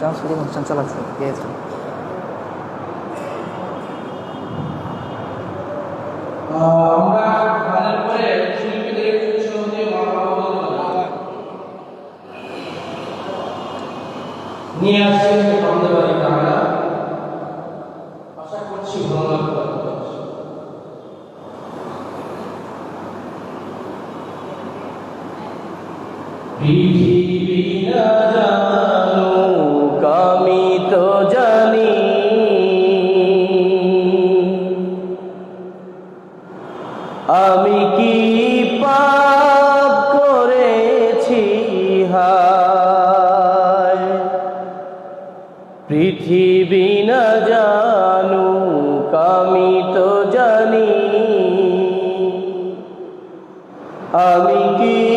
সাংস্কৃতিক অনুষ্ঠান চালাচ্ছে গিয়েছে আমরা আমি কি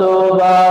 কতবার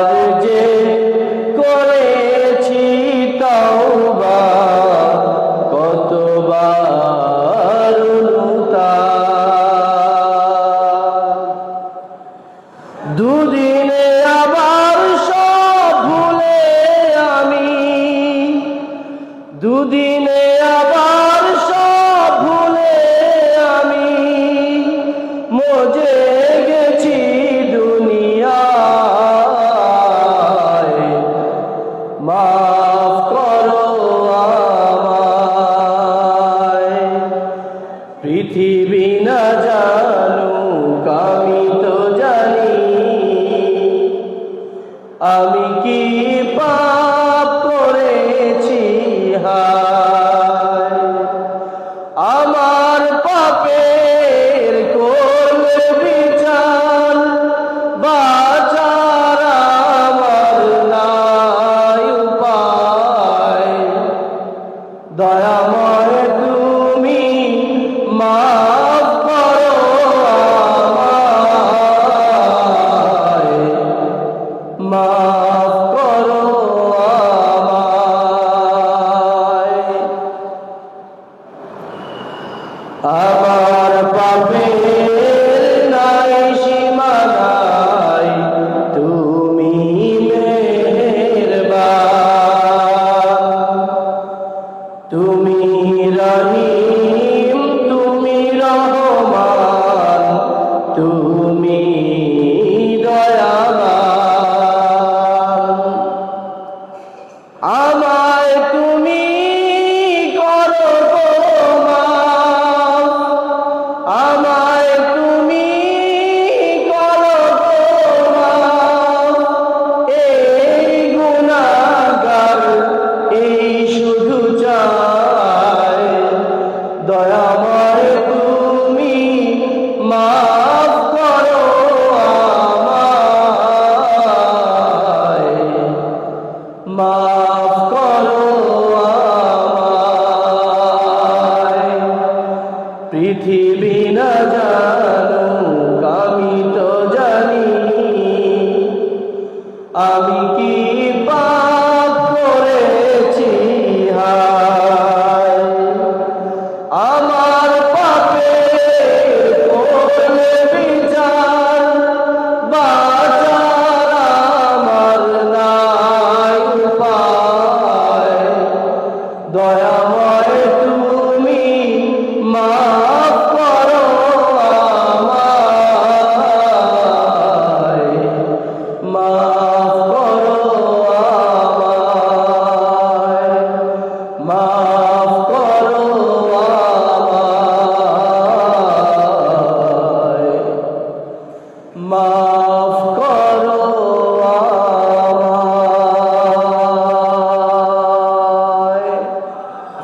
আমি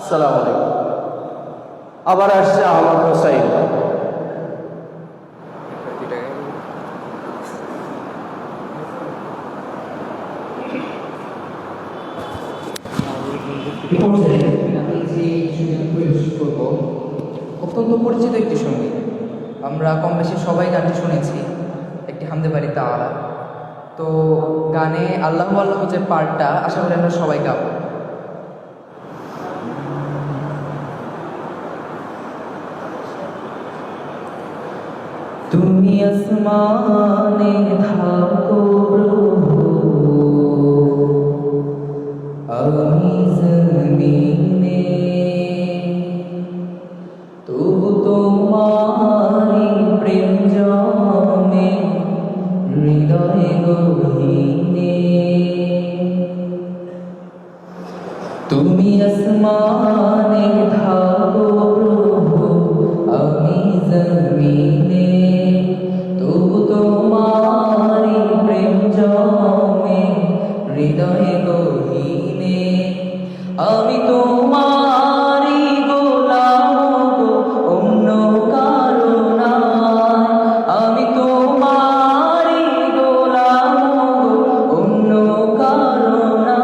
আসসালামু আলাইকুম। আবার আসছে আমার হোসাইন। যে অত্যন্ত পরিচিত একটি সংগীত আমরা কম বেশি সবাই গানটি শুনেছি, একটি হামদে বাড়ি তালা। তো গানে আল্লাহ আল্লাহ যে পার্টটা, আশা করি আমরা সবাই গাবো। তুমি আসমানে থাকো আমি জমিনে। তবু তোমারি প্রেম জমে হৃদয় গহীনে আমি তোমারি গোলাম অন্য কারণা আমি তোমারি গোলাম অন্য কারণা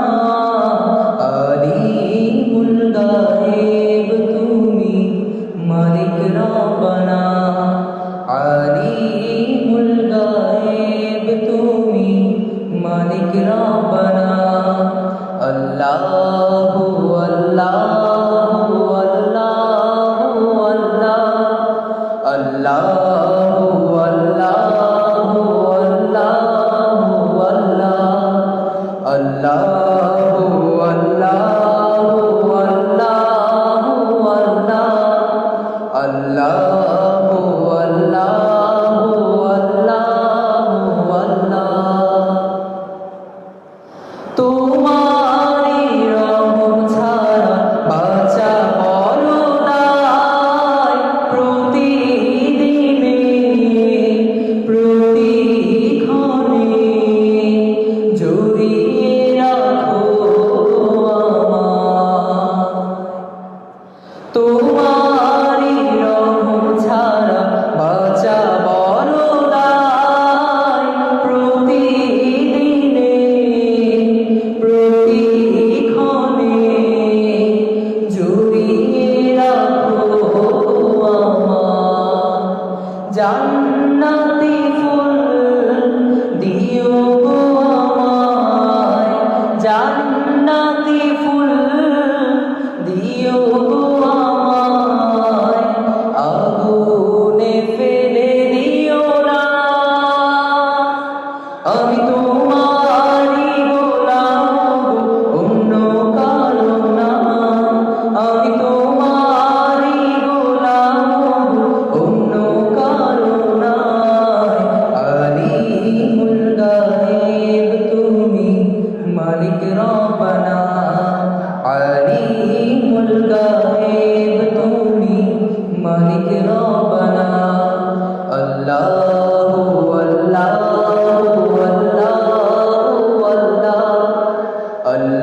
আলিমুল গায়েব তুমি মালিক রব্বানা। আলিমুল গায়েব তুমি মালিক আল্লাহু আল্লাহু আল্লাহু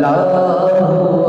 ইলাহা